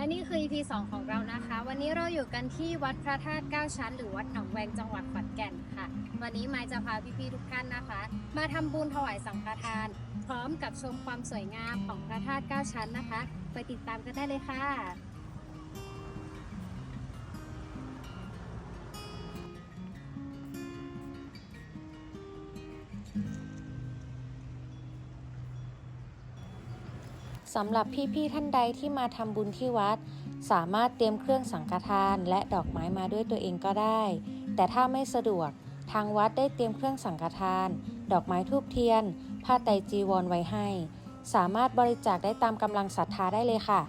และนี่คือ EP 2 ของเรานะคะ วันนี้เราอยู่กันที่วัดพระธาตุ9ชั้น หรือวัดหนองแวงจังหวัดขอนแก่นค่ะ วันนี้ไมายจะพาพี่ๆทุกท่านนะคะ มาทำบุญถวายสังฆทาน พร้อมกับชมความสวยงามของพระธาตุ9ชั้นนะคะ ไปติดตามกันได้เลยค่ะ สำหรับพี่ๆท่านใดที่มาทำบุญที่วัด สามารถเตรียมเครื่องสังฆทานและดอกไม้มาด้วยตัวเองก็ได้ แต่ถ้าไม่สะดวก ทางวัดได้เตรียมเครื่องสังฆทาน ดอกไม้ทูบเทียน ผ้าไตรจีวรไว้ให้ สามารถบริจาคได้ตามกำลังศรัทธาได้เลยค่ะ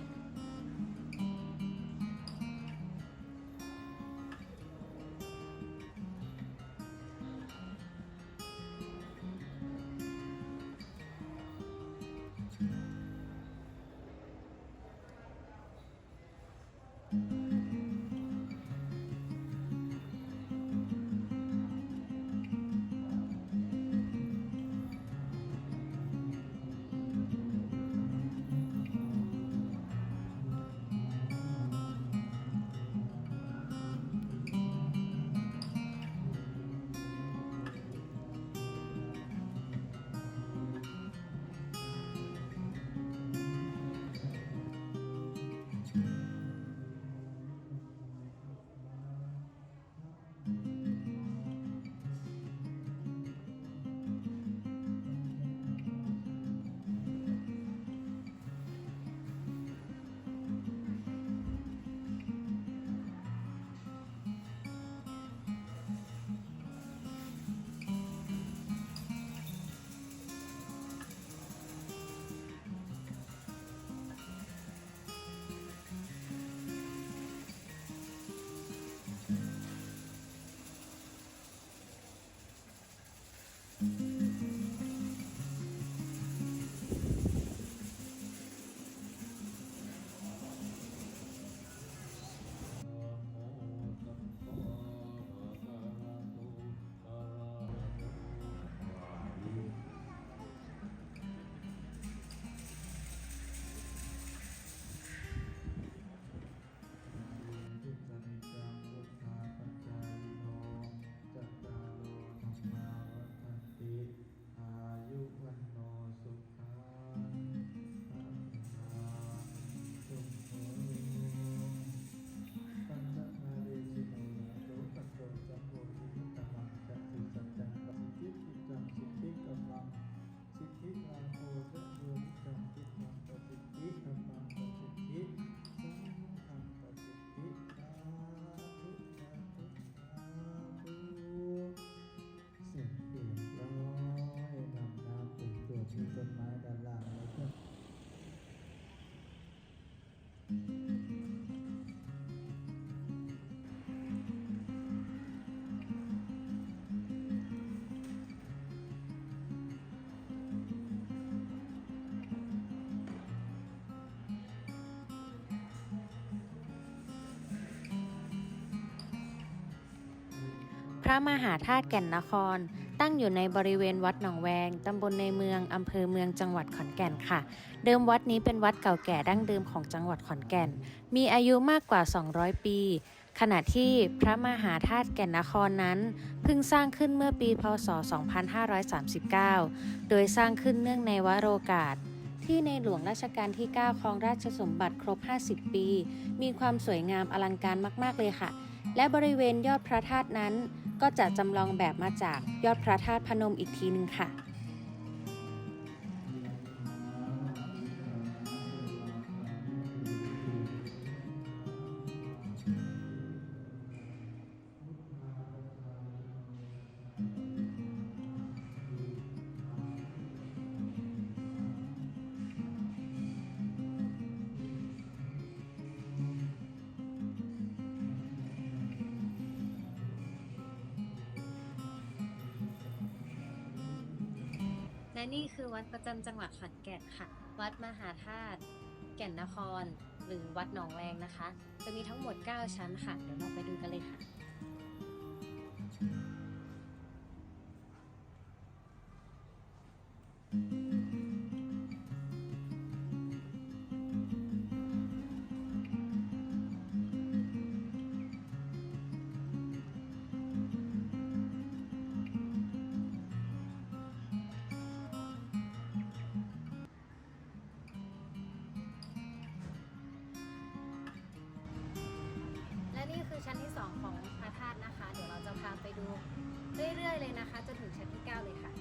ระมหาธาตุแก่นนคร ตั้งอยู่ในบริเวณวัดหนองแวง ตำบลในเมือง อำเภอเมืองจังหวัดขอนแก่นค่ะ เดิมวัดนี้เป็นวัดเก่าแก่ดั้งเดิมของจังหวัดขอนแก่น มีอายุมากกว่า 200 ปี ขณะที่พระมหาธาตุแก่นนครนั้น เพิ่งสร้างขึ้นเมื่อปี พศ 2539 โดยสร้างขึ้นเนื่องในวโรกาสที่ในหลวงราชการที่ 9 ครองราชสมบัติครบ 50 ปี มีความสวยงามอลังการมาก ๆ เลยค่ะ และบริเวณยอดพระธาตุนั้น ก็จะจำลองแบบมาจากยอดพระธาตุพนมอีกทีหนึ่งค่ะ และนี่คือวัดประจำจังหวัดขอนแก่นค่ะ วัดมหาธาตุแก่นนคร หรือวัดหนองแวงนะคะ จะมีทั้งหมด 9 ชั้นค่ะ เดี๋ยวเราไปดูกันเลยค่ะ ของพระธาตุนะคะ เดี๋ยวเราจะพาไปดูเรื่อยๆเลยนะคะจนถึงชั้นที่ 9 เลยค่ะ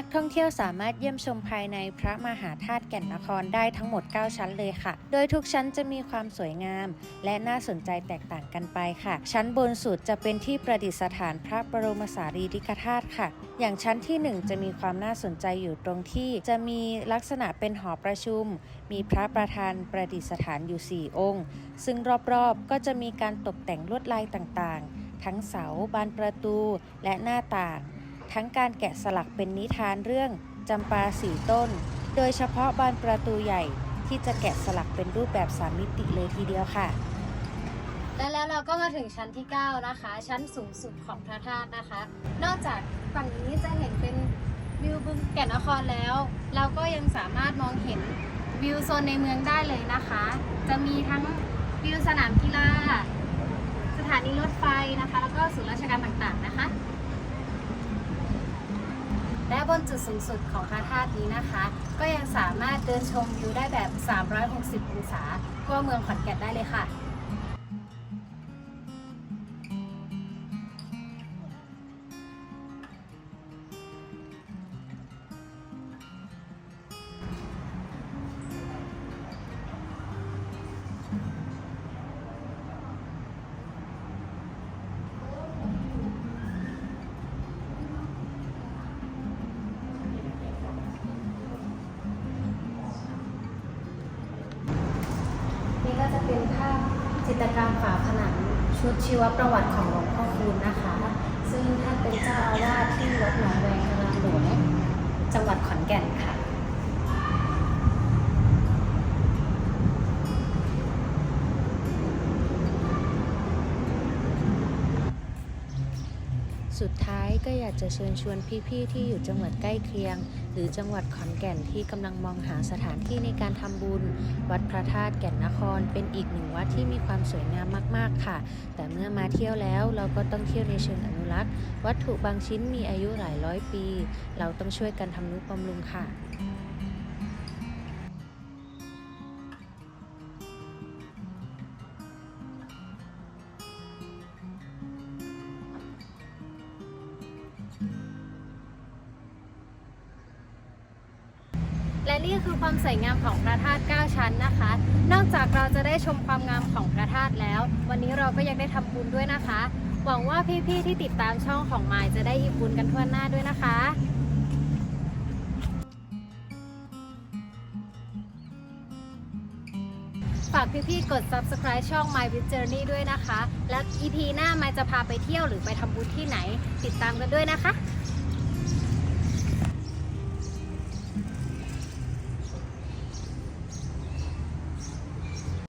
นักท่องเที่ยวสามารถเยี่ยมชมภายในพระมหาธาตุแก่นนครได้ทั้งหมด 9 ชั้นเลยค่ะ โดยทุกชั้นจะมีความสวยงาม และน่าสนใจแตกต่างกันไปค่ะ ชั้นบนสุดจะเป็นที่ประดิษฐานพระบรมสารีริกธาตุค่ะ อย่างชั้นที่ 1 จะมีความน่าสนใจอยู่ตรงที่ จะมีลักษณะเป็นหอประชุม มีพระประธานประดิษฐานอยู่ 4 องค์ ซึ่งรอบๆก็จะมีการตกแต่งลวดลายต่างๆ ทั้งเสาบานประตูและหน้าต่าง ทั้งการแกะสลักเป็นนิทานเรื่องจำปาสีต้น โดยเฉพาะบานประตูใหญ่ที่จะแกะสลักเป็นรูปแบบสามมิติเลยทีเดียวค่ะ และแล้วเราก็มาถึงชั้นที่ 9 นะคะ ชั้นสูงสุดของพระธาตุนะคะ นอกจากฝั่งนี้จะเห็นเป็นวิวบึงแก่นนครแล้ว เราก็ยังสามารถมองเห็นวิวโซนในเมืองได้เลยนะคะ จะมีทั้งวิวสนามกีฬา สถานีรถไฟนะคะ แล้วก็ศูนย์ราชการต่างๆนะคะ และบนจุดสูงสุดของพระธาตุนี้นะคะ ก็ยังสามารถเดินชมวิวได้แบบ 360 องศาทั่วเมืองขอนแก่นได้เลยค่ะ ก็จะเป็นภาพจิตรกรรมฝาผนังชุดชีวประวัติของหลวงพ่อคูณนะคะ ซึ่งท่านเป็นเจ้าอาวาสที่วัดหนองแวงกลังหลวงจังหวัดขอนแก่นค่ะ ก็อยากจะเชิญชวนพี่ๆที่อยู่จังหวัดใกล้เคียง หรือจังหวัดขอนแก่นที่กำลังมองหาสถานที่ในการทำบุญ วัดพระธาตุแก่นนคร เป็นอีกหนึ่งวัดที่มีความสวยงามมากๆค่ะ แต่เมื่อมาเที่ยวแล้วเราก็ต้องเที่ยวในเชิงอนุรักษ์ วัตถุบางชิ้นมีอายุหลายร้อยปี เราต้องช่วยกันทำนุบำรุงค่ะ และนี่คือความสวยงามของพระธาตุ9ชั้นนะคะ นอกจากเราจะได้ชมความงามของพระธาตุแล้ว วันนี้เราก็ยังได้ทำบุญด้วยนะคะ หวังว่าพี่ๆที่ติดตามช่องของมายจะได้อิ่มบุญกันทั่วหน้าด้วยนะคะฝากพี่ๆ กด subscribe ช่อง My w i t Journey ด้วยนะคะ และ EP หน้ามายจะพาไปเที่ยวหรือไปทำบุญที่ไหน ติดตามกันด้วยนะคะ